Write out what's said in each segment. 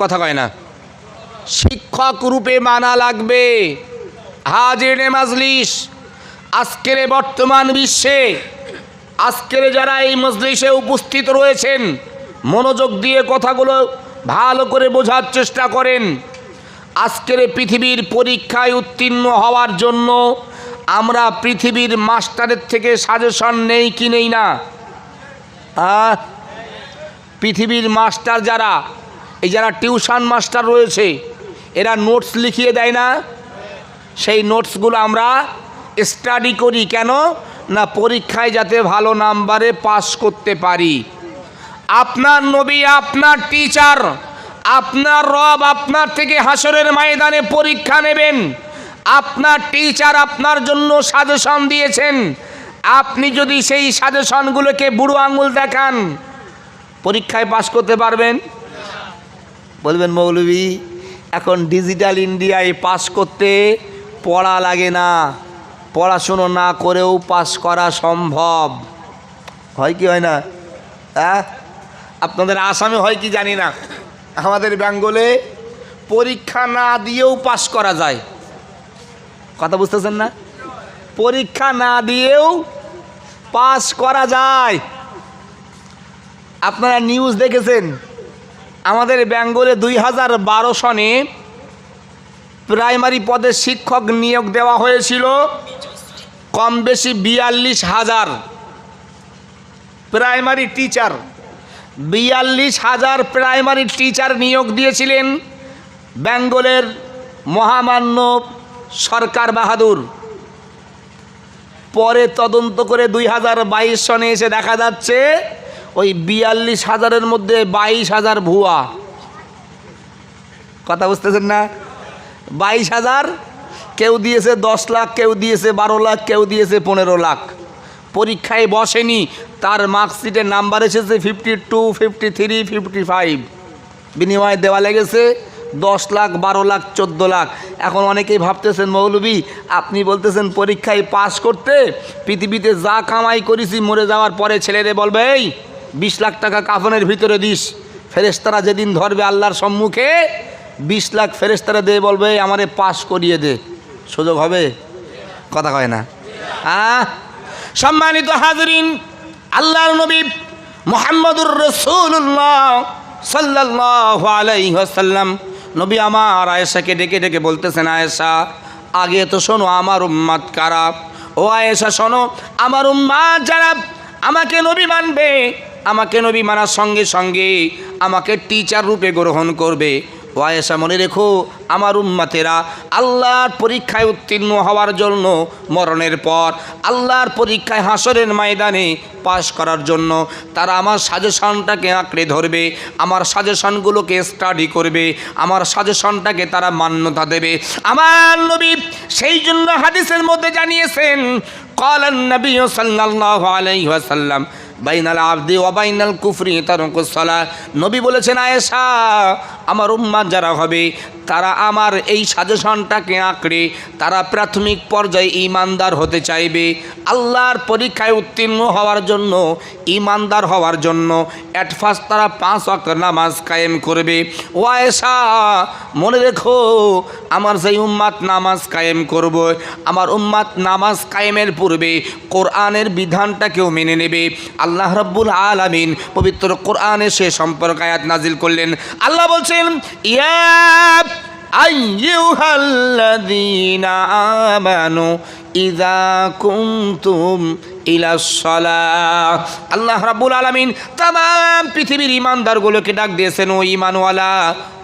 কথা কয় না। শিক্ষক রূপে মানা লাগবে। হাজির মাজলিস। আজকের বর্তমান বিশ্বে, আজকের যারা এই মজলিসে উপস্থিত রয়েছেন, মনোযোগ দিয়ে কথাগুলো ভালো করে বোঝার চেষ্টা করেন। আজকের পৃথিবীর পরীক্ষায় উত্তীর্ণ হওয়ার জন্য আমরা পৃথিবীর মাস্টারের থেকে সাজেশন নেই কি নেই না? পৃথিবীর মাস্টার যারা এই যারা টিউশন মাস্টার রয়েছে, এরা নোটস লিখিয়ে দেয় না। সেই নোটসগুলো আমরা স্টাডি করি কেন? না পরীক্ষায় যাতে ভালো নাম্বারে পাস করতে পারি। আপনার নবী, আপনার টিচার আপনার রব আপনার থেকে হাসরের ময়দানে পরীক্ষা নেবেন। আপনার টিচার আপনার জন্য সাজেশন দিয়েছেন। আপনি যদি সেই সাজেশনগুলোকে বুড়ো আঙুল দেখান, পরীক্ষায় পাশ করতে পারবেন। বলবেন মৌলভী, এখন ডিজিটাল ইন্ডিয়ায় পাস করতে পড়া লাগে না। পড়াশুনো না করেও পাস করা সম্ভব। হয় কি, হয় না? হ্যাঁ? আপনাদের আসামে হয় কি জানি না। আমাদের বেঙ্গলে পরীক্ষা না দিয়েও পাস করা যায়। কথা বুঝতেছেন না? পরীক্ষা না দিয়েও পাস করা যায়। আপনারা নিউজ দেখেছেন? আমাদের বেঙ্গলে দুই হাজার বারো সনে প্রাইমারি পদে শিক্ষক নিয়োগ দেওয়া হয়েছিল। কম বেশি বিয়াল্লিশ হাজার। Primary teacher. বিয়াল্লিশ হাজার প্রাইমারি টিচার নিয়োগ দিয়েছিলেন বেঙ্গলের মহামান্য সরকার বাহাদুর। পরে তদন্ত করে দুই হাজার বাইশ সনে এসে দেখা যাচ্ছে ওই বিয়াল্লিশ হাজারের মধ্যে বাইশ হাজার ভুয়া। কথা বুঝতেছেন না? বাইশ হাজার, কেউ দিয়েছে দশ লাখ, কেউ দিয়েছে বারো লাখ, কেউ দিয়েছে পনেরো লাখ। পরীক্ষায় বসেনি, তার মার্কশিটের নাম্বার এসেছে fifty two fifty three fifty five বিনিময়ে দেওয়া লেগেছে দশ লাখ, বারো লাখ, চোদ্দ লাখ। এখন অনেকেই ভাবতেছেন মৌলবী আপনি বলতেছেন পরীক্ষায় পাশ করতে পৃথিবীতে যা কামাই করেছি মরে যাওয়ার পরে ছেলেরে বলবে, এই বিশ লাখ টাকা কাফনের ভিতরে দিস। ফেরেস্তারা যেদিন ধরবে আল্লাহর সম্মুখে, বিশ লাখ ফেরেস্তারা দিয়ে বলবে "এই আমারে পাস করিয়ে দে। সুযোগ হবে? কথা কয় না। সম্মানিত হাজরিন, আল্লাহর নবী মোহাম্মদুর রসুল্লাহ সাল্লাহ আলাইসাল্লাম নবী আমার আয়েশাকে ডেকে ডেকে বলতেছেন, আয়েশা, আগে তো শোনো আমার উম্মাদ কারা? ও আয়েশা, শোনো, আমার উম্মাদ যারা আমাকে নবী মানবে আমাকে নবী মানার সঙ্গে সঙ্গে আমাকে টিচার রূপে গ্রহণ করবে। ওয়ায়েসা মনে রেখো, আমার উম্মাতেরা আল্লাহর পরীক্ষায় উত্তীর্ণ হওয়ার জন্য মরণের পর, আল্লাহর পরীক্ষায় হাসরের ময়দানে পাশ করার জন্য তারা আমার সাজেশনটাকে আঁকড়ে ধরবে, আমার সাজেশনগুলোকে স্টাডি করবে, আমার সাজেশনটাকে তারা মান্যতা দেবে। আমার নবী সেই জন্য হাদিসের মধ্যে জানিয়েছেন, কলান নবী সাল্লাল্লাহু আলাইহি ওয়াসাল্লাম বাইনাল আবদি ও বাইনাল কুফরি তারকুসলা নবী বলেছেন আয়েশা আমার উম্মাদ যারা হবে তারা আমার এই সাজেশনটাকে আঁকড়ে তারা প্রাথমিক পর্যায়ে ইমানদার হতে চাইবে। আল্লাহর পরীক্ষায় উত্তীর্ণ হওয়ার জন্য, ইমানদার হওয়ার জন্য অ্যাট ফার্স্ট তারা পাঁচ অক্ট নামাজ কায়েম করবে। ও আয়েশা মনে রেখো, আমার সেই উম্মাত নামাজ কায়েম করব, আমার উম্মাত নামাজ কায়েমের পূর্বে কোরআনের বিধানটাকেও মেনে নেবে। আল্লাহ রব্বুল আলামিন পবিত্র কোরআনে সে সম্পর্ক আয়াত নাজিল করলেন। আল্লাহ বলছেন, ইয়া أيها الذين آمنوا إذا كنتم সলাহ আল্লাহ রাব্বুল আলামিন তাম পৃথিবীর ইমানদারগুলোকে ডাক দিয়েছেন, ও ইমানওয়ালা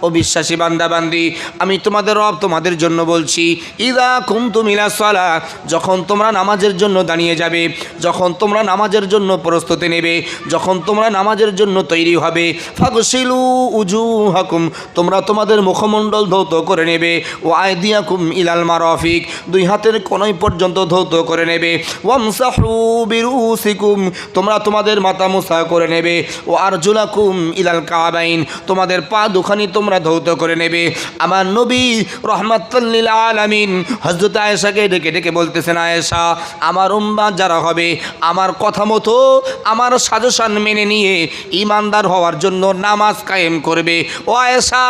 ও বিশ্বাসী বান্দাবান্দি, আমি তোমাদের রব তোমাদের জন্য বলছি, ইদা কুমতুম ইলা সলাহ যখন তোমরা নামাজের জন্য দাঁড়িয়ে যাবে, যখন তোমরা নামাজের জন্য প্রস্তুতি নেবে, যখন তোমরা নামাজের জন্য তৈরি হবে ফাগসিলু উজু হাকুম তোমরা তোমাদের মুখমণ্ডল ধৌত করে নেবে ও আয়দিয়াকুম ইলাল মারফিক দুই হাতের কোনই পর্যন্ত ধৌত করে নেবে, ওয়ামসাহু বিরুসিকুম, তোমরা তোমাদের মাথা মুসা করে নেবে। ও আরজুলাকুম ইলাল কাবাইন, তোমাদের পা দুখানি তোমরা ধৌত করে নেবে। আমার নবী রহমাতুল্লিল আলামিন হজরত আয়েশাকে ডেকে ডেকে বলতেছেন, আয়েশা, আমার উম্মা যারা হবে, আমার কথা মতো আমার সাজেশন মেনে নিয়ে ইমানদার হওয়ার জন্য নামাজ কায়েম করবে। ও আয়েশা,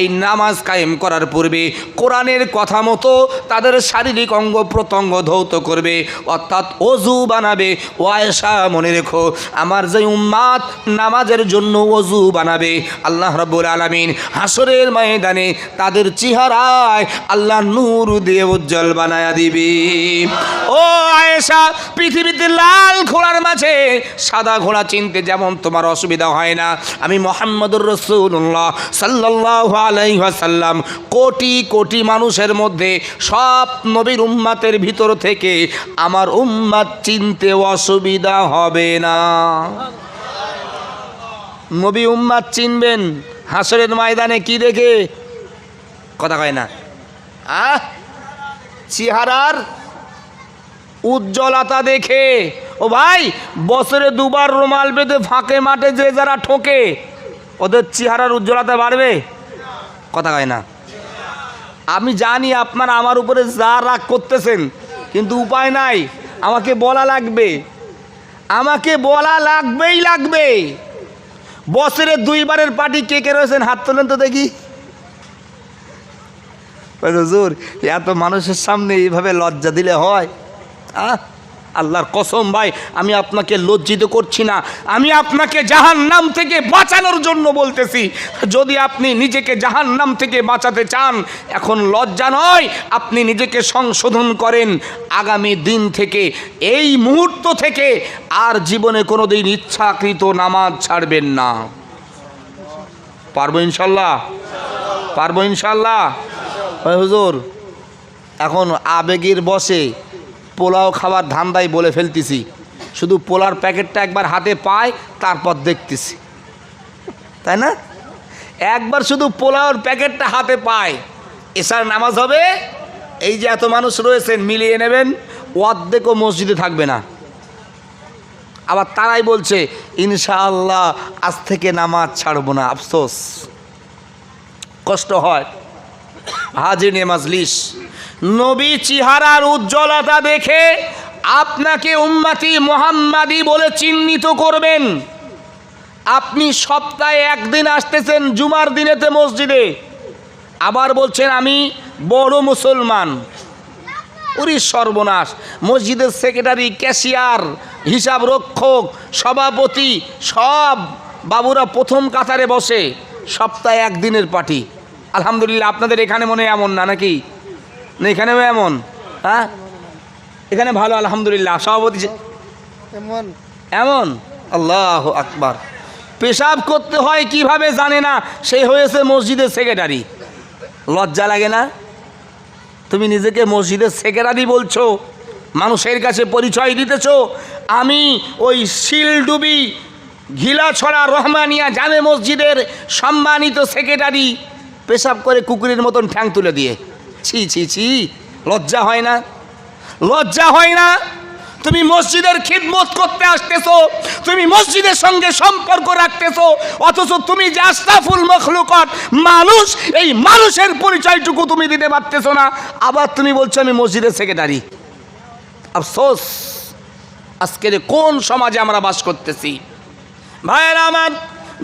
এই নামাজ কায়েম করার পূর্বে কোরআনের কথা মতো তাদের শারীরিক অঙ্গ প্রত্যঙ্গ ধৌত করবে। অর্থাৎ অজু বানাবে। ও আয়েশা, মনে রেখো, আমার যে উম্মাদ নামাজের জন্য অজু বানাবে, আল্লাহ রব্বুল আলমিন হাসরের ময়দানে তাদের চেহারায় আল্লাহ নূর দিয়ে উজ্জ্বল বানায়া দিবি। ও আয়েশা, পৃথিবীতে লাল ঘোড়ার মাঝে সাদা ঘোড়া চিনতে যেমন তোমার অসুবিধা হয় না। আমি মোহাম্মদুর রসুল্লাহ সাল্লাহ আলাইসাল্লাম কোটি কোটি মানুষের মধ্যে সব নবীর উম্মাতের ভিতর থেকে আমার উম্মাত চিনতে অসুবিধা হবে না। নবী উম্মাদ চিনবেন, হাসরের ময়দানে কি দেখে? কথা কয় না। আহ! চেহারার উজ্জ্বলতা দেখে। ও ভাই, বছরে দুবার রুমাল বেঁধে ফাঁকে মাঠে যে যারা ঠোকে, ওদের চেহারার উজ্জ্বলতা বাড়বে? কথা কয় না। আমি জানি আপনারা আমার উপরে যা রাগ করতেছেন, কিন্তু উপায় নাই। আমাকে বলা লাগবে। আমাকে বলা লাগবেই লাগবে। বছরে দুইবারের পার্টি কে কে রয়েছেন? হাত তোলেন তো দেখি। জোর এত মানুষের সামনে এইভাবে লজ্জা দিলে হয়। আহ আল্লাহর কসম ভাই, আমি আপনাকে লজ্জিত করছি না। আমি আপনাকে জাহান নাম থেকে বাঁচানোর জন্য বলতেছি। যদি আপনি নিজেকে জাহান নাম থেকে বাঁচাতে চান, এখন লজ্জা নয়, আপনি নিজেকে সংশোধন করেন। আগামী দিন থেকে, এই মুহূর্ত থেকে আর জীবনে কোনো দিন ইচ্ছাকৃত নামাজ ছাড়বেন না। পারব ইনশাল্লাহ? পারব ইনশাল্লাহ? হুজুর, এখন আবেগের বসে পোলাও খাবার ধান্দাই বলে ফেলতেছি। শুধু পোলার প্যাকেটটা একবার হাতে পায়, তারপর দেখতেছি। তাই না? একবার শুধু পোলাওর প্যাকেটটা হাতে পায়, এসার নামাজ হবে। এই যে এত মানুষ রয়েছেন, মিলিয়ে নেবেন অর্ধেকও মসজিদে থাকবে না। আবার তারাই বলছে, ইনশাআল্লাহ, আজ থেকে নামাজ ছাড়বো না, আফসোস। কষ্ট হয়। হাজির মাজলিস নবী চিহারার উজ্জ্বলতা দেখে আপনাকে উম্মাতি মোহাম্মাদি বলে চিহ্নিত করবেন। আপনি সপ্তাহে একদিন আসতেছেন জুমার দিনেতে মসজিদে। আবার বলছেন, আমি বড় মুসলমান। ওরে সর্বনাশ। মসজিদের সেক্রেটারি, ক্যাশিয়ার হিসাব রক্ষক সভাপতি সব বাবুরা প্রথম কাতারে বসে সপ্তাহে একদিনের পার্টি। আলহামদুলিল্লাহ, আপনাদের এখানে মনে এমন না নাকি? না এখানেও এমন। হ্যাঁ? এখানে ভালো আলহামদুলিল্লাহ। সভাপতি এমন। এমন? আল্লাহ আকবার। পেশাব করতে হয় কীভাবে জানে না? সে হয়েছে মসজিদের সেক্রেটারি লজ্জা লাগে না? তুমি নিজেকে মসজিদের সেক্রেটারি বলছো মানুষের কাছে পরিচয় দিতেছ। আমি ওই শিলডুবি ঘিলাছড়া রহমানিয়া জামে মসজিদের সম্মানিত সেক্রেটারি পেশাব করে কুকুরের মতন ঠ্যাং তুলে দিয়ে। ছি ছি ছি। লজ্জা হয় না? লজ্জা হয় না? তুমি মসজিদের খিদমত করতে আসতেছো, তুমি মসজিদের সঙ্গে সম্পর্ক রাখতেছো, অথচ তুমি যে আস্তাফুল মখলুকত, মানুষ, এই মানুষের পরিচয়টুকু তুমি দিতে পারতেছো না। আবার তুমি বলছো, আমি মসজিদের সেক্রেটারি। আফসোস, আজকের কোন সমাজে আমরা বাস করতেছি? ভাইয়েরা আমার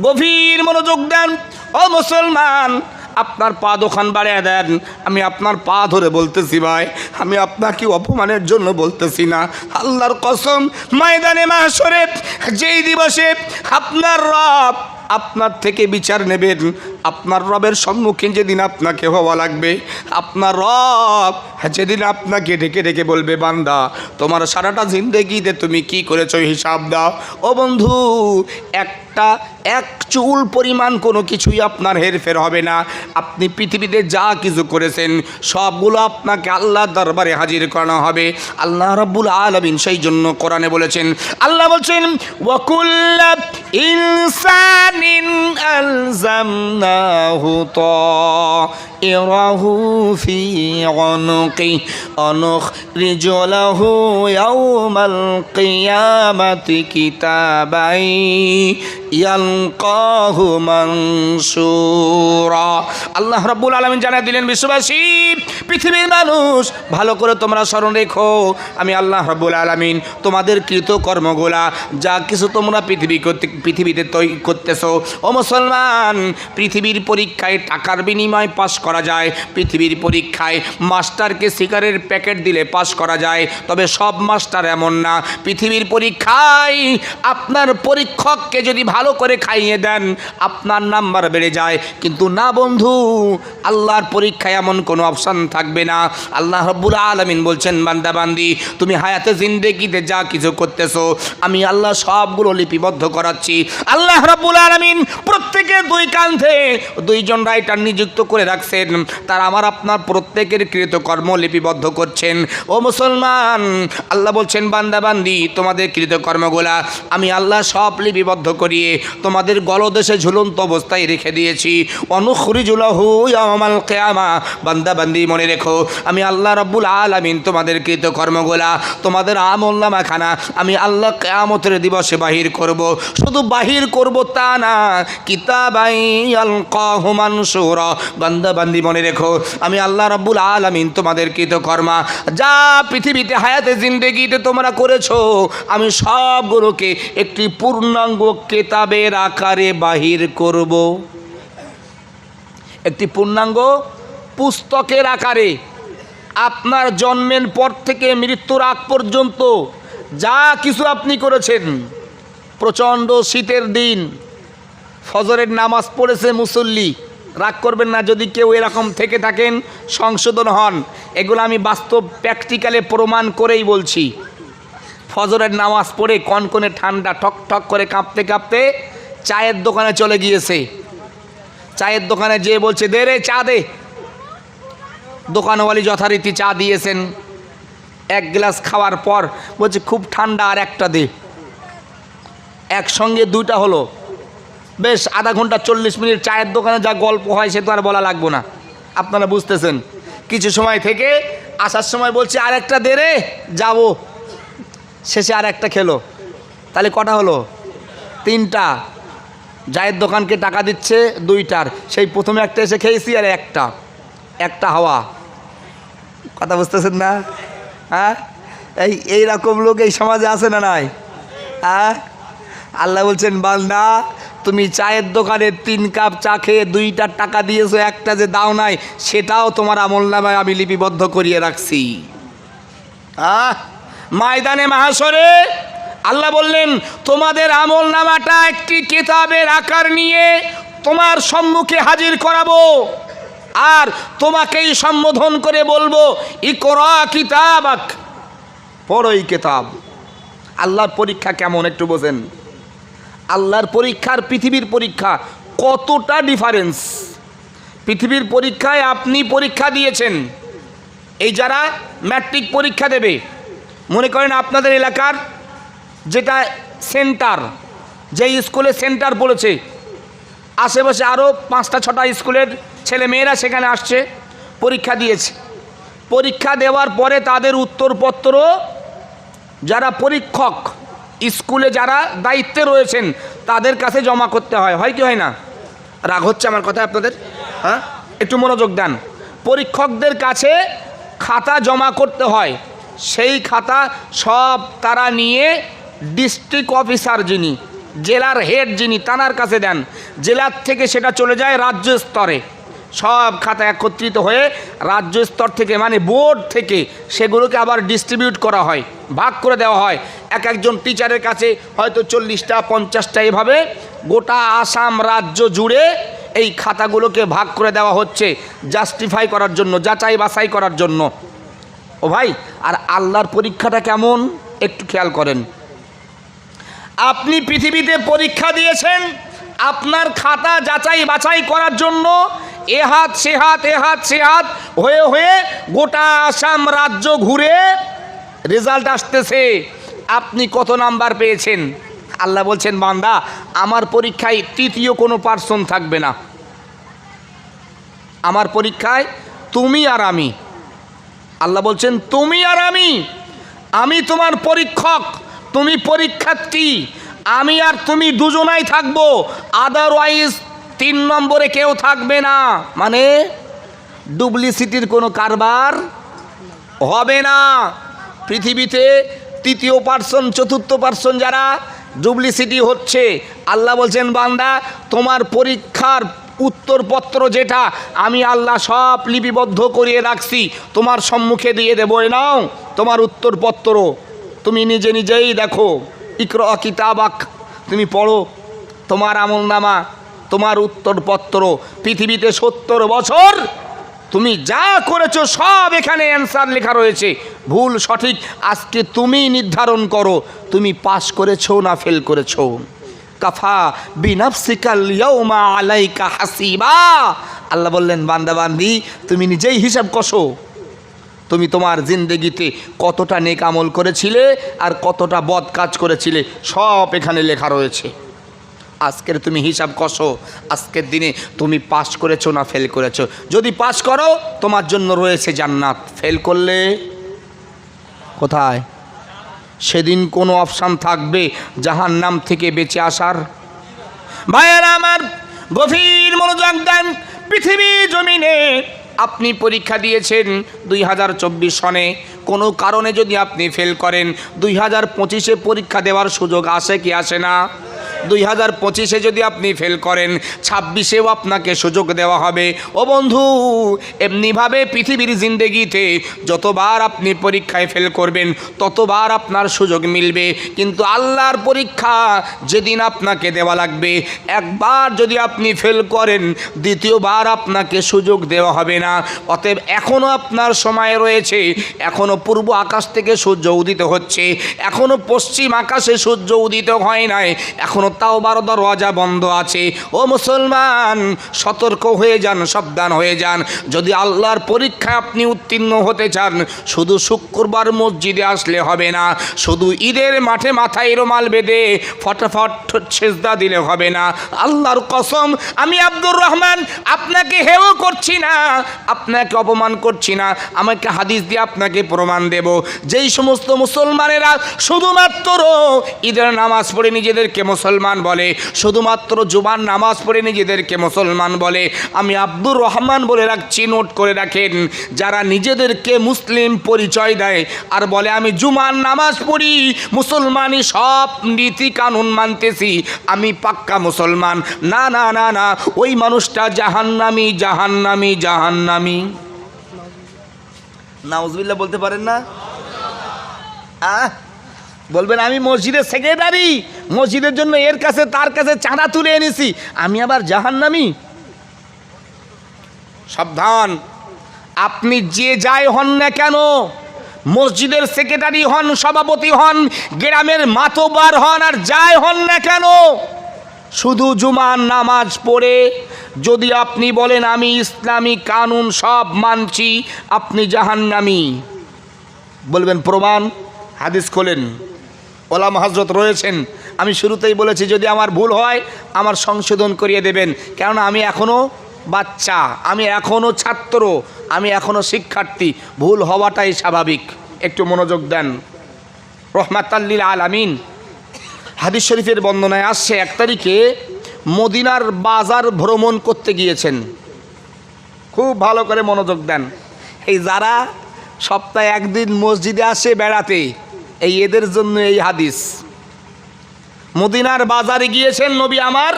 গভীর মনোযোগ দেন, ও মুসলমান আপনার পা দোকান বাড়িয়ে দেন। আমি আপনার পা ধরে বলতেছি, ভাই। আমি আপনাকে অপমানের জন্য বলতেছি না। আল্লাহর কসম, ময়দানে মাসরে যেই দিবসে আপনার রব আপনার থেকে বিচার নেবেন। আপনার রবের সম্মুখীন যেদিন আপনাকে হওয়া লাগবে, আপনার রব যেদিন আপনাকে ডেকে ডেকে বলবে, বান্দা, তোমার সারাটা জিন্দেগিতে তুমি কি করেছ হিসাব দাও। ও বন্ধু, একটা, এক চুল পরিমাণ কোনো কিছুই আপনার হেরফের হবে না। আপনি পৃথিবীতে যা কিছু করেছেন, সবগুলো আপনাকে আল্লাহ দরবারে হাজির করানো হবে। আল্লাহ রব্বুল আলমিন সেই জন্য কোরআনে বলেছেন, আল্লাহ বলছেন ওয়াকুল্লা إنسان ألزمناه طائره في عنقه ونخرج له يوم القيامة كتابا ইয়ালকাহু মানসুরা। আল্লাহ রাব্বুল আলামিন জানিয়ে দিলেন, বিশ্ববাসী, পৃথিবীর মানুষ, ভালো করে তোমরা স্মরণ রেখো। আমি আল্লাহ রাব্বুল আলামিন তোমাদের কৃতকর্মগুলা যা কিছু তোমরা পৃথিবী পৃথিবীতে তৈরি করতেছো। ও মুসলমান, পৃথিবীর পরীক্ষায় টাকার বিনিময় পাশ করা যায়, পৃথিবীর পরীক্ষায় মাস্টারকে শিকারের প্যাকেট দিলে পাশ করা যায়, তবে সব মাস্টার এমন না। পৃথিবীর পরীক্ষায় আপনার পরীক্ষককে যদি ভালো করে খাইয়ে দেন, আপনার নাম্বার বেড়ে যায়। কিন্তু না বন্ধু, আল্লাহর পরীক্ষায় এমন কোনো অপশান থাকবে না। আল্লাহ রব্বুল আলমিন বলছেন বান্দাবান্দি তুমি হায়াতে জিন্দেগিতে যা কিছু করতেছো, আমি আল্লাহ সবগুলো লিপিবদ্ধ করাচ্ছি। আল্লাহ রব্বুল আলমিন প্রত্যেকের দুই কান্ধে দুইজন রাইটার নিযুক্ত করে রাখছেন। তার আমার আপনার প্রত্যেকের কৃতকর্ম লিপিবদ্ধ করছেন। ও মুসলমান, আল্লাহ বলছেন বান্দাবান্দি তোমাদের কৃতকর্মগুলা আমি আল্লাহ সব লিপিবদ্ধ করিয়ে তোমাদের গলদেশে ঝুলন্ত অবস্থায় রেখে দিয়েছি। অনুখরিজুলাহু ইয়ামাল কেয়ামা। বান্দা মনে রেখো, আমি আল্লাহ রব্বুল আলামিন তোমাদের কৃতকর্মগুলা তোমাদের আমল নামাখানা আমি আল্লাহ কেয়ামতের দিবসে বাহির করব। শুধু বাহির করব তা না, কিতাবাই সৌর বান্দা, বান্দি, মনে রেখো, আমি আল্লাহ রব্বুল আলামিন তোমাদের কৃতকর্মা যা পৃথিবীতে, হায়াতে, জিন্দেগিতে তোমরা করেছ, আমি সবগুলোকে একটি পূর্ণাঙ্গ কেতাবের আকারে বাহির করব। একটি পূর্ণাঙ্গ পুস্তকের আকারে আপনার জন্মের পর থেকে মৃত্যুর আগ পর্যন্ত যা কিছু আপনি করেছেন, প্রচণ্ড শীতের দিন, ফজরের নামাজ পড়েছে মুসল্লি, রাগ করবেন না যদি কেউ এরকম থেকে থাকেন, সংশোধন হন। এগুলো আমি বাস্তব প্র্যাকটিক্যালে প্রমাণ করেই বলছি। ফজরের নামাজ পড়ে কনকনে ঠান্ডা ঠক ঠক করে কাঁপতে কাঁপতে চায়ের দোকানে চলে গিয়েছে। চায়ের দোকানে যেয়ে বলছে, দে রে চা দে। দোকানওয়ালি যথারীতি চা দিয়েছেন। এক গ্লাস খাওয়ার পর বলছে, খুব ঠান্ডা আর একটা দে। একসঙ্গে দুইটা হলো। বেশ, আধা ঘণ্টা চল্লিশ মিনিট চায়ের দোকানে যা গল্প হয় সে তো আর বলা লাগবো না। আপনারা বুঝতেছেন। কিছু সময় থেকে আসার সময় বলছে, আর একটা দে রে, যাব। শেষে আর একটা খেলো। তাহলে কটা হলো? তিনটা। চায়ের দোকানকে টাকা দিচ্ছে দুইটার। সেই প্রথমে একটা এসে খেয়েছি আর একটা। একটা হাওয়া। কথা বুঝতেছেন না? হ্যাঁ? এই, এইরকম লোক এই সমাজে আছে না নাই? হ্যাঁ? আল্লাহ বলছেন, বান্দা, তুমি চায়ের দোকানে তিন কাপ চা খেয়ে দুইটার টাকা দিয়েছ, একটা যে দাও নাই, সেটাও তোমার আমল নামায় আমি লিপিবদ্ধ করিয়ে রাখছি। আহ! ময়দানে মাহাসরে আল্লাহ বললেন, তোমাদের আমল নামাটা একটি কিতাবের আকার নিয়ে তোমার সম্মুখে হাজির করাবো। আর তোমাকেই সম্বোধন করে বলব ই করা কিতাবাক পড়ই কিতাব। আল্লাহর পরীক্ষা কেমন একটু বোঝেন। আল্লাহর পরীক্ষার পৃথিবীর পরীক্ষা কতটা ডিফারেন্স পৃথিবীর পরীক্ষায় আপনি পরীক্ষা দিয়েছেন। এই যারা ম্যাট্রিক পরীক্ষা দেবে মনে করেন আপনাদের এলাকার যেটা সেন্টার যে স্কুলে সেন্টার পড়েছে, আশেপাশে আরও পাঁচটা ছটা স্কুলের ছেলে মেয়েরা সেখানে আসছে, পরীক্ষা দিয়েছে। পরীক্ষা দেওয়ার পরে তাদের উত্তরপত্র, যারা পরীক্ষক, স্কুলে যারা দায়িত্বে রয়েছেন, তাদের কাছে জমা করতে হয়। হয় কি হয় না? রাগ হচ্ছে আমার কথা আপনাদের? হ্যাঁ? একটু মনোযোগ দেন। পরীক্ষকদের কাছে খাতা জমা করতে হয়। সেই খাতা সব তারা নিয়ে ডিস্ট্রিক্ট অফিসার যিনি, জেলার হেড যিনি তানার কাছে দেন। জেলার থেকে সেটা চলে যায় রাজ্য স্তরে। সব খাতা একত্রিত হয়ে রাজ্য স্তর থেকে মানে বোর্ড থেকে সেগুলোকে আবার ডিস্ট্রিবিউট করা হয়, ভাগ করে দেওয়া হয়। এক একজন টিচারের কাছে হয়তো চল্লিশটা, পঞ্চাশটা এভাবে গোটা আসাম রাজ্য জুড়ে এই খাতাগুলোকে ভাগ করে দেওয়া হচ্ছে জাস্টিফাই করার জন্য যাচাই বাছাই করার জন্য। ও ভাই, আর আল্লাহর পরীক্ষাটা কেমন? একটু খেয়াল করেন। আপনি পৃথিবীতে পরীক্ষা দিয়েছেন আপনার খাতা যাচাই বাছাই করার জন্য এ হাত, সে হাত, এ হাত, সে হাত হয়ে হয়ে গোটা আসাম রাজ্য ঘুরে রেজাল্ট আসতেছে। আপনি কত নাম্বার পেয়েছেন? আল্লাহ বলছেন, বান্দা, আমার পরীক্ষায় তৃতীয় কোনো পার্সন থাকবে না। আমার পরীক্ষায় তুমি আর আমি। আল্লাহ বলছেন, তুমি আর আমি আমি তোমার পরীক্ষক, তুমি পরীক্ষার্থী, আমি আর তুমি দুজনাই থাকব। আদারওয়াইজ তিন নম্বরে কেউ থাকবে না। মানে ডুপ্লিসিটির কোনো কারবার হবে না। পৃথিবীতে তৃতীয় পার্সন, চতুর্থ পার্সন যারা ডুপ্লিসিটি হচ্ছে, আল্লাহ বলছেন, বান্দা, তোমার পরীক্ষার উত্তরপত্র যেটা আমি আল্লাহ সব লিপিবদ্ধ করিয়ে রাখছি, তোমার সম্মুখে দিয়ে দেবো। নাও তোমার উত্তরপত্র। তুমি নিজে নিজেই দেখো। ইকর কিতাবাক, তুমি পড়ো। তোমার আমলনামা, তোমার উত্তরপত্র। পৃথিবীতে সত্তর বছর তুমি যা করেছ সব এখানে অ্যান্সার লেখা রয়েছে। ভুল, সঠিক, আজকে তুমি নির্ধারণ করো। তুমি পাস করেছ না ফেল করেছ? কাফা বিনাফসিকাল ইয়াউমা আলাইকা হাসিবা। আল্লাহ বললেন, বান্দা বান্দি, তুমি নিজেই হিসাব কষো। তুমি তোমার জিন্দেগিতে কতটা নেক আমল করেছিলে আর কতটা বদ কাজ করেছিলে, সব এখানে লেখা রয়েছে। আজকের তুমি হিসাব কষো, আজকের দিনে তুমি পাস করেছ না ফেল করেছ? যদি পাস করো, তোমার জন্য রয়েছে জান্নাত। ফেল করলে কোথায়? সেদিন কোনো অপশান থাকবে জাহান নাম থেকে বেঁচে আসার। ভাইয়েরা আমার গভীর মনোযোগ দেন, পৃথিবী জমিনে আপনি পরীক্ষা দিয়েছেন দুই হাজার চব্বিশ সনে। কোনো কারণে যদি আপনি ফেল করেন, দুই হাজার পঁচিশে পরীক্ষা দেওয়ার সুযোগ আসে কি আসে না? দুই হাজার পঁচিশে যদি আপনি ফেল করেন, ছাব্বিশেও আপনাকে সুযোগ দেওয়া হবে। ও বন্ধু, এমনিভাবে পৃথিবীর জিন্দেগিতে যতবার আপনি পরীক্ষায় ফেল করবেন, ততবার আপনার সুযোগ মিলবে। কিন্তু আল্লাহর পরীক্ষা যেদিন আপনাকে দেওয়া লাগবে, একবার যদি আপনি ফেল করেন, দ্বিতীয়বার আপনাকে সুযোগ দেওয়া হবে না। অতএব এখনও আপনার সময় রয়েছে এখনও পূর্ব আকাশ থেকে সূর্য উদিত হচ্ছে। এখনও পশ্চিম আকাশে সূর্য উদিত হয় নাই। এখনও তাও বারো দরওয়াজা বন্ধ আছে। ও মুসলমান, সতর্ক হয়ে যান, সাবধান হয়ে যান। যদি আল্লাহর পরীক্ষায় আপনি উত্তীর্ণ হতে চান, শুধু শুক্রবার মসজিদে আসলে হবে না। শুধু ঈদের মাঠে মাথায় রুমাল বেঁধে ফটাফট সেজদা দিলে হবে না। আল্লাহর কসম, আমি আব্দুর রহমান, আপনাকে হেও করছি না, আপনাকে অপমান করছি না। আমাকে হাদিস দিয়ে আপনাকে প্রমাণ দেব। যেই সমস্ত মুসলমানেরা শুধুমাত্র ঈদের নামাজ পড়ে নিজেদেরকে মুসলমান বলে, শুধুমাত্র জুমার নামাজ পড়ে নিজেদেরকে মুসলমান বলে, আমি আব্দুর রহমান বলে রাখছি, নোট করে রাখেন, যারা নিজেদেরকে মুসলিম পরিচয় দেয় আর বলে, আমি জুমার নামাজ পড়ি, মুসলমানই সব নীতি কানুন মানতেছি, আমি পাক্কা মুসলমান। না না না না, ওই মানুষটা জাহান্নামি জাহান্নামি জাহান্নামি। নাউজবিল্লা বলতে পারেন না? বলবেন, আমি মসজিদের সেক্রেটারি মসজিদের জন্য এর কাছে, তার কাছে চাঁদা তুলে এনেছি। আমি আবার জাহান্নামি? সাবধান। আপনি যে যাই হন না কেন, মসজিদের সেক্রেটারি হন, সভাপতি হন, গ্রামের মাতবার হন, আর যাই হন না কেন শুধু জুমার নামাজ পড়ে, যদি আপনি বলেন, আমি ইসলামী কানুন সব মানছি, আপনি জাহান্নামি। বলবেন, প্রমাণ, হাদিস খোলেন, ওলাম হজরত রয়েছেন। আমি শুরুতেই বলেছি, যদি আমার ভুল হয়, আমার সংশোধন করিয়ে দেবেন। কেননা, আমি এখনও বাচ্চা, আমি এখনও ছাত্র, আমি এখনও শিক্ষার্থী। ভুল হওয়াটাই স্বাভাবিক। একটু মনোযোগ দেন। রহমাতাল্লিল আলামিন। হাদিস শরীফের বন্দনায় আসছে এক তারিখে মদিনার বাজার ভ্রমণ করতে গিয়েছেন। খুব ভালো করে মনোযোগ দেন। এই যারা সপ্তাহে একদিন মসজিদে আসে বেড়াতে, এই এদের জন্য এই হাদিস। মদিনার বাজারে গিয়েছেন নবী আমার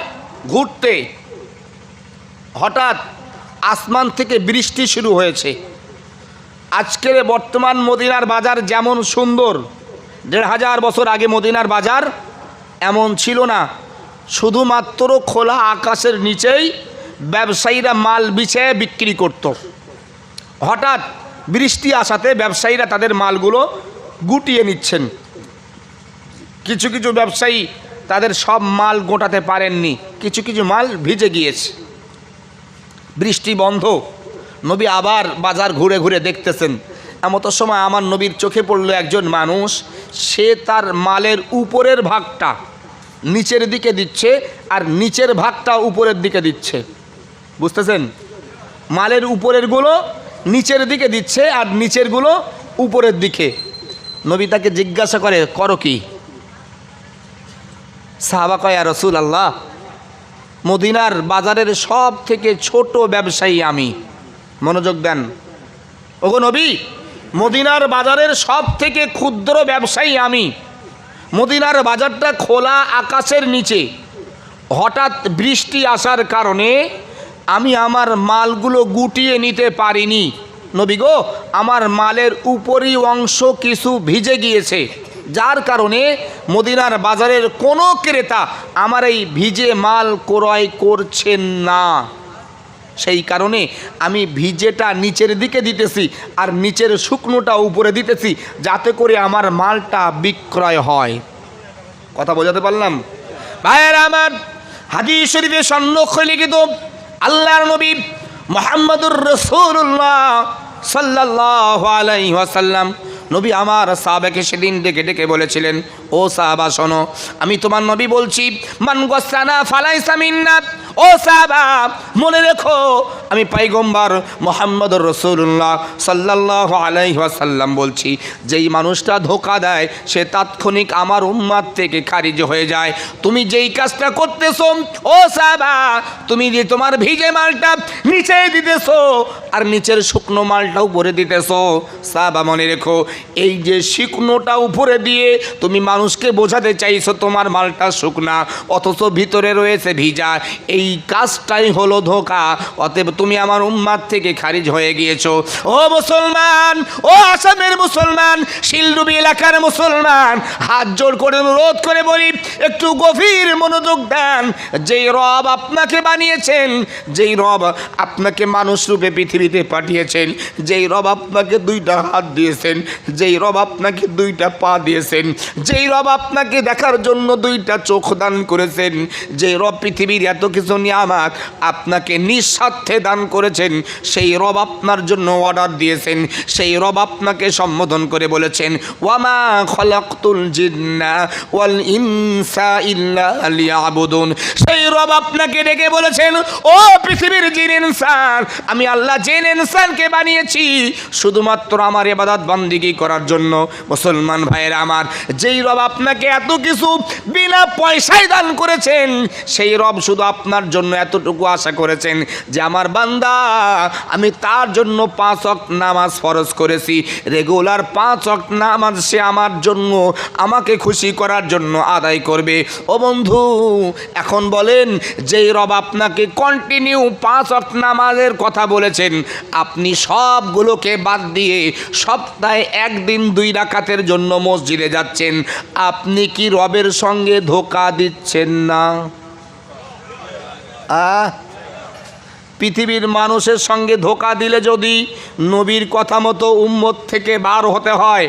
ঘুরতে। হঠাৎ আসমান থেকে বৃষ্টি শুরু হয়েছে। আজকের বর্তমান মদিনার বাজার যেমন সুন্দর, দেড় হাজার বছর আগে মদিনার বাজার এমন ছিল না। শুধুমাত্র খোলা আকাশের নিচেই ব্যবসায়ীরা মাল বিছিয়ে বিক্রি করত। হঠাৎ বৃষ্টি আসাতে ব্যবসায়ীরা তাদের মালগুলো গুটিয়ে নিচ্ছেন। কিছু কিছু ব্যবসায়ী তাদের সব মাল গোটাতে পারেননি। কিছু কিছু মাল ভিজে গিয়েছে। বৃষ্টি বন্ধ। নবী আবার বাজার ঘুরে ঘুরে দেখতেছেন। এমতো সময় আমার নবীর চোখে পড়ল একজন মানুষ সে তার মালের উপরের ভাগটা নিচের দিকে দিচ্ছে আর নিচের ভাগটা উপরের দিকে দিচ্ছে। বুঝতেছেন? মালের উপরেরগুলো নিচের দিকে দিচ্ছে আর নিচেরগুলো উপরের দিকে। নবী তাকে জিজ্ঞাসা করে, করো কি? সাহাবা কয়া রসুল আল্লাহ মদিনার বাজারের সব থেকে ছোট ব্যবসায়ী আমি। মনোযোগ দেন। ওগো নবী মদিনার বাজারের সব থেকে ক্ষুদ্র ব্যবসায়ী আমি। মদিনার বাজারটা খোলা আকাশের নিচে। হঠাৎ বৃষ্টি আসার কারণে আমি আমার মালগুলো গুটিয়ে নিতে পারিনি। নবী গো, আমার মালের উপরি অংশ কিছু ভিজে গিয়েছে। যার কারণে মদিনার বাজারের কোনো ক্রেতা আমার এই ভিজে মাল ক্রয় করছেন না। সেই কারণে আমি ভিজেটা নিচের দিকে দিতেছি আর নিচের শুকনোটা উপরে দিতেছি যাতে করে আমার মালটা বিক্রয় হয়। কথা বোঝাতে পারলাম? ভাইয়ের আমার হাদিস শরীফে সন্ন্যক্ষ লিখিত, আল্লাহর নবী মোহাম্মদুর রসুল্লাহ সাল্লাহ আলাই ওয়াসাল্লাম নবী আমার সাহাবাকে সেদিন ডেকে ডেকে বলেছিলেন, ও সাহাবা, শোনো, আমি তোমার নবী বলছি, মান গোসানা ফালাই ও সাহাবা, মনে রেখো, আমি পাইগম্বার মোহাম্মদ রসুল্লাহ সাল্লাহ আলাইসাল্লাম বলছি, যেই মানুষটা ধোকা দেয়, সে তাৎক্ষণিক আমার উম্মাদ থেকে খারিজ হয়ে যায়। তুমি যেই কাজটা করতেছো, ও সাহাবা, তুমি যে তোমার ভিজে মালটা নিচে দিতেছো, আর নিচের শুকনো মালটা উপরে দিতেছো। সাহাবা, মনে রেখো, এই যে শুকনোটা উপরে দিয়ে তুমি মানুষকে বোঝাতে চাইছো, তোমার মালটা শুকনা, অথচ ভিতরে রয়েছে ভিজা, এই কাজটাই হলো ধোকা। অতএব তুমি আমার উম্মাদ থেকে খারিজ হয়ে গিয়েছো। ও মুসলমান, ও আসামের মুসলমান, শিলডুবি এলাকার মুসলমান, হাত জোর করে অনুরোধ করে বলি, একটু গভীর মনোযোগ দেন। যেই রব আপনাকে বানিয়েছেন, যেই রব আপনাকে মানুষ রূপে পৃথিবীতে পাঠিয়েছেন, যেই রব আপনাকে দুইটা হাত দিয়েছেন, যেই রব আপনাকে দুইটা পা দিয়েছেন, যেই রব আপনাকে দেখার জন্য দুইটা চোখ দান করেছেন যে রব পৃথিবীর এত কিছু নিয়ামাত আপনাকে নিঃস্বার্থে দান করেছেন। সেই রব আপনার জন্য অর্ডার দিয়েছেন। সেই রব আপনাকে সম্বোধন করে বলেছেন, ওয়ামা খলাকতুল জিন্না ওয়াল ইনসা ইল্লা লিয়াবুদুন। সেই রব আপনাকে ডেকে বলেছেন, ও পৃথিবীর জিন ইনসান, আমি আল্লাহ জিন ইনসানকে বানিয়েছি শুধুমাত্র আমার এবাদত বান্দিগি করার জন্য। মুসলমান ভাইয়ের আমার, যেই রব আপনাকে এত কিছু বিনা পয়সায় দান করেছেন, সেই রব শুধু আপনার জন্য এতটুকু আশা করেছেন যে আমার বান্দা, আমি তার জন্য পাঁচ অক নামাজ ফরজ করেছি। রেগুলার পাঁচ অক নামাজ সে আমার জন্য, আমাকে খুশি করার জন্য আদায় করবে। ও বন্ধু, এখন বলেন, যেই রব আপনাকে কন্টিনিউ পাঁচ অক নামাজের কথা বলেছেন, আপনি সবগুলোকে বাদ দিয়ে সপ্তাহে একদিন দুই রাকাতের জন্য মসজিদে যাচ্ছেন। আপনি কি রবের সঙ্গে ধোকা দিচ্ছেন না? আহ পৃথিবীর মানুষের সঙ্গে ধোকা দিলে যদি নবীর কথা মতো উম্মত থেকে বার হতে হয়,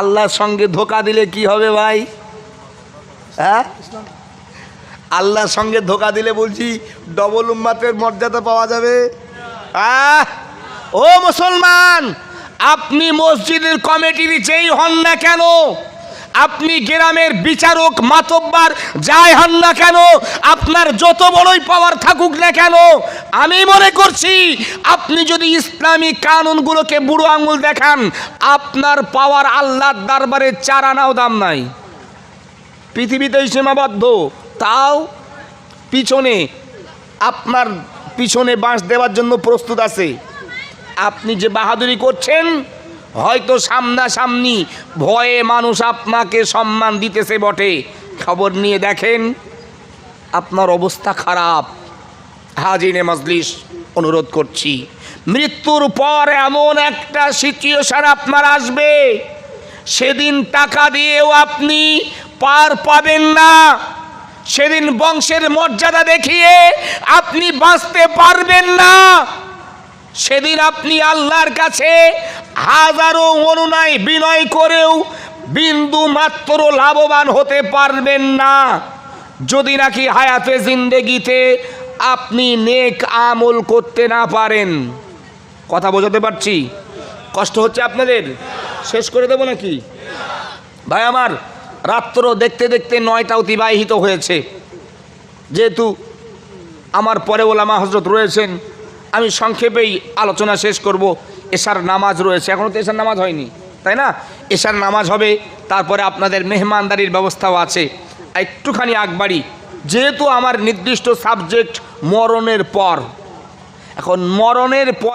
আল্লাহর সঙ্গে ধোকা দিলে কি হবে ভাই? হ্যাঁ আল্লাহর সঙ্গে ধোকা দিলে বলছি ডবল উম্মাতের মর্যাদা পাওয়া যাবে। আহ ও মুসলমান, আপনি মসজিদের কমিটির যেই হন না কেন আপনি গ্রামের বিচারক, মাতব্বার, যাই হন না কেন, আপনার যত বড়ই পাওয়ার থাকুক না কেন, আমি মনে করছি আপনি যদি ইসলামী কানুনগুলোকে বুড়ো আঙুল দেখান, আপনার পাওয়ার আল্লাহর দরবারে চার আনাও দাম নাই। পৃথিবীতেই সীমাবদ্ধ, তাও পিছনে, আপনার পিছনে বাঁশ দেওয়ার জন্য প্রস্তুত আছে। আপনি যে বাহাদুরি করছেন হয়তো সামনাসামনি ভয়ে মানুষ আপনাকে সম্মান দিতেছে বটে। খবর নিয়ে দেখেন, আপনার অবস্থা খারাপ। হাজিনে মজলিস, অনুরোধ করছি। মৃত্যুর পর এমন একটা সিচুয়েশন আপনার আসবে। সেদিন টাকা দিয়েও আপনি পার পাবেন না। সেদিন বংশের মর্যাদা দেখিয়ে আপনি বাঁচতে পারবেন না। সেদিন আপনি আল্লাহর কাছে হাজারো অনুনয় বিনয় করেও বিন্দু মাত্র লাভবান হতে পারবেন না। যদি নাকি হায়াতে জিন্দেগিতে আপনি নেক আমল করতে না পারেন। কথা বোঝাতে পারছি? কষ্ট হচ্ছে আপনাদের? শেষ করে দেবো নাকি? ভাই, আমার রাত্র দেখতে দেখতে নয়টা অতিবাহিত হয়েছে। যেহেতু আমার পরে ওলামা হজরত রয়েছেন আমি সংক্ষেপেই আলোচনা শেষ করব। এশার নামাজ রয়েছে। এখনও তো এশার নামাজ হয়নি, তাই না? এশার নামাজ হবে, তারপরে আপনাদের মেহমানদারির ব্যবস্থাও আছে। একটুখানি আগবাড়ি যেহেতু আমার নির্দিষ্ট সাবজেক্ট মরণের পর, এখন মরণের পর